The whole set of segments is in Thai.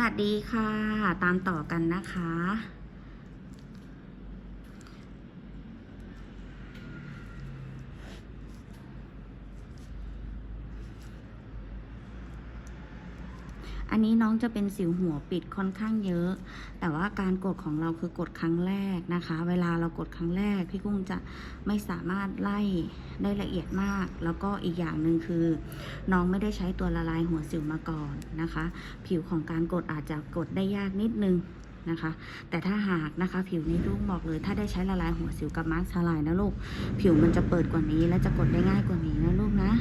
วัสดีค่ะ ตามต่อกันนะคะ อันนี้น้องจะเป็นสิวหัวปิดค่อนข้างเยอะ แต่ว่าการกดของเราคือกดครั้งแรกนะคะ เวลาเรากดครั้งแรก พี่กุ้งจะไม่สามารถไล่ได้ละเอียดมาก แล้วก็อีกอย่างหนึ่งคือ น้องไม่ได้ใช้ตัวละลายหัวสิวมาก่อนนะคะ ผิวของการกดอาจจะกดได้ยากนิดนึงนะคะ แต่ถ้าหากนะคะ ผิวนี้ลูกบอกเลย ถ้าได้ใช้ละลายหัวสิวกับมาร์คสลายนะลูก ผิวมันจะเปิดกว่านี้และจะกดได้ง่ายกว่านี้นะลูกนะ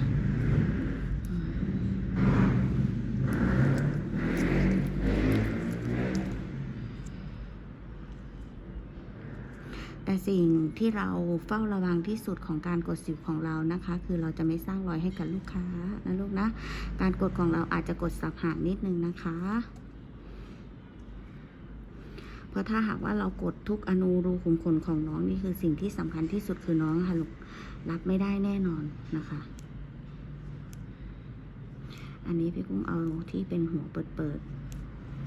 แต่สิ่งที่เราเฝ้าระวังที่สุดของการกดสิวของเรานะคะ คือเราจะไม่สร้างรอยให้กับลูกค้านะลูกนะ การกดของเราอาจจะกดสับหางนิดนึงนะคะ เพราะถ้าหากว่าเรากดทุกอนูรูขุมขนของน้องนี่คือสิ่งที่สำคัญที่สุดคือน้องค่ะลูกรับไม่ได้แน่นอนนะคะ อันนี้พี่กุ้งเอาที่เป็นหัวเปิด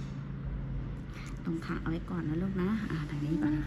ๆตรงขาเอาไว้ก่อนนะลูกนะ อ่าทางนี้ก่อนนะ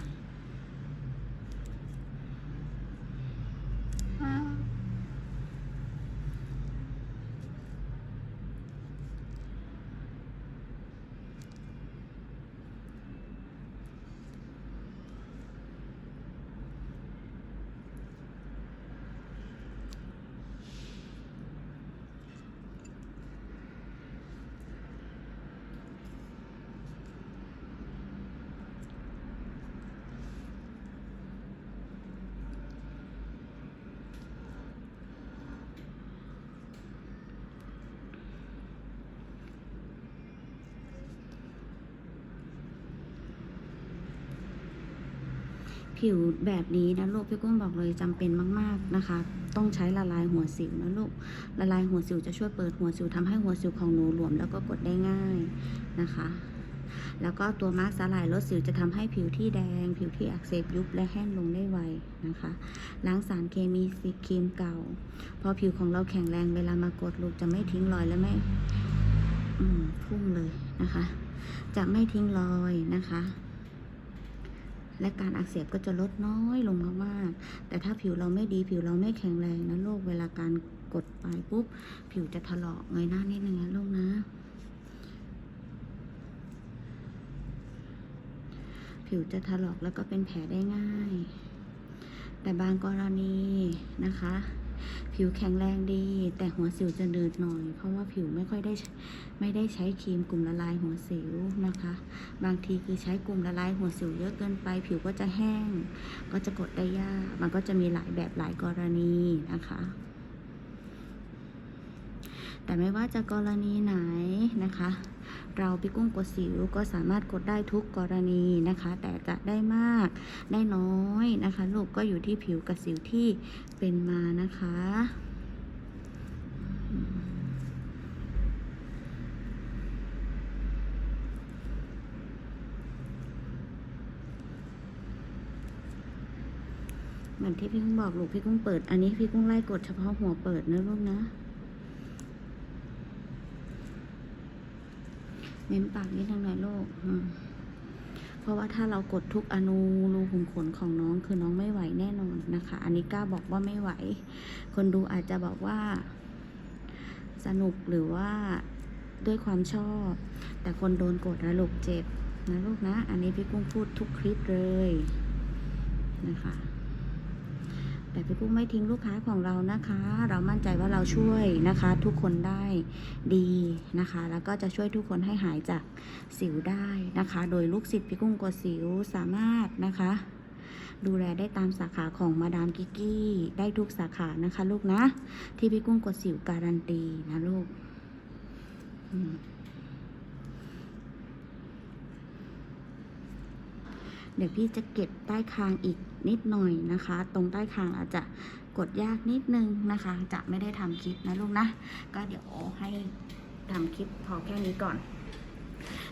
ผิวแบบนี้นะลูกพี่กุ้งบอกเลยจำเป็นมาก ๆนะคะ ต้องใช้ละลายหัวสิวนะลูกละลายหัวสิวจะช่วยเปิดหัวสิวทำให้หัวสิวของหนูหลวมแล้วก็กดได้ง่ายนะคะ แล้วก็ตัวมาร์กสลายลดสิวจะทำให้ผิวที่แดง ผิวที่อักเสบยุบและแห้งลงได้ไวนะคะล้างสารเคมีสีครีมเก่า พอผิวของเราแข็งแรงเวลามากดลูกจะไม่ทิ้งรอยและไม่อืมพุ่งเลยนะคะ จะไม่ทิ้งรอยนะคะ และการอักเสบก็จะลดน้อยลงมากๆ แต่ถ้าผิวเราไม่ดีผิวเราไม่แข็งแรงนะลูกเวลาการกดไปปุ๊บ ผิวจะถลอกเงยหน้านิดนึงนะลูกนะผิวจะถลอกแล้วก็เป็นแผลได้ง่าย แต่บางกรณีนะคะ ผิวแข็งแรงดี แต่หัวสิวจะเดือดหน่อย เพราะว่าผิวไม่ค่อยได้ไม่ได้ใช้ครีมกลุ่มละลายหัวสิวนะคะ บางทีคือใช้กลุ่มละลายหัวสิวเยอะเกินไป ผิวก็จะแห้ง ก็จะกดได้ยาก มันก็จะมีหลายแบบหลายกรณีนะคะแต่ไม่ว่าจะกรณีไหนนะคะ เราพี่กุ้งกดสิวก็สามารถกดได้ทุกกรณีนะคะ แต่จะได้มากได้น้อยนะคะ ลูกก็อยู่ที่ผิวกับสิวที่เป็นมานะคะเหมือนที่พี่กุ้งบอกลูกพี่กุ้งเปิด อันนี้พี่กุ้งไล่กดเฉพาะหัวเปิดนะลูกนะ เม้มปากนิดนึงหน่อยลูกเพราะว่าถ้าเรากดทุกอนูรูขุมขนของน้องคือน้องไม่ไหวแน่นอนนะคะ อันนี้กล้าบอกว่าไม่ไหว คนดูอาจจะบอกว่า สนุกหรือว่าด้วยความชอบ แต่คนโดนกดแล้วลูกเจ็บนะลูกนะ อันนี้พี่กุ้งพูดทุกคลิปเลยนะคะ แต่พี่กุ้งไม่ทิ้งลูกค้าของเรานะคะ เรามั่นใจว่าเราช่วยนะคะ ทุกคนได้ดีนะคะ แล้วก็จะช่วยทุกคนให้หายจากสิวได้นะคะ โดยลูกศิษย์พี่กุ้งกดสิวสามารถนะคะ ดูแลได้ตามสาขาของมาดามกิกกี้ได้ทุกสาขานะคะ ลูกนะ ที่พี่กุ้งกดสิวการันตีนะลูก อืม เดี๋ยวพี่จะเก็บใต้คางอีกนิดหน่อยนะคะ ตรงใต้คางอาจจะกดยากนิดนึงนะคะ จะไม่ได้ทำคลิปนะลูกนะ ก็เดี๋ยวให้ทำคลิปพอแค่นี้ก่อน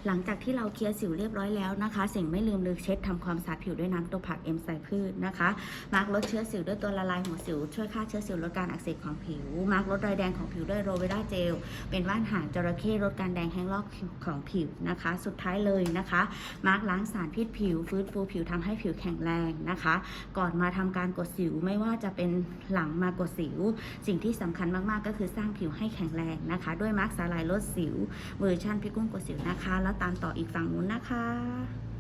หลังจากที่เราเคลียร์สิวเรียบร้อยแล้วนะคะ สิ่งไม่ลืมเลยเช็ดทำความสะอาดผิวด้วยน้ำตัวผักเอ็มไซพืชนะคะมาร์กลดเชื้อสิวด้วยตัวละลายหัวสิว ช่วยฆ่าเชื้อสิวลดการอักเสบของผิว มาร์กลดรอยแดงของผิวด้วยโรเวราเจล เป็นว่านหางจระเข้ลดการแดงแห้งลอกของผิวนะคะ สุดท้ายเลยนะคะ มาร์กล้างสารพิษผิว ฟื้นฟูผิวทำให้ผิวแข็งแรงนะคะ ก่อนมาทำการกดสิวไม่ว่าจะเป็นหลังมากดสิว สิ่งที่สำคัญมากๆก็คือสร้างผิวให้แข็งแรงนะคะ ด้วยมาร์กสาลายลดสิวเวอร์ชันพี่กุ้งกดสิวนะคะแล้วตามต่ออีกฝั่งนู้นนะคะ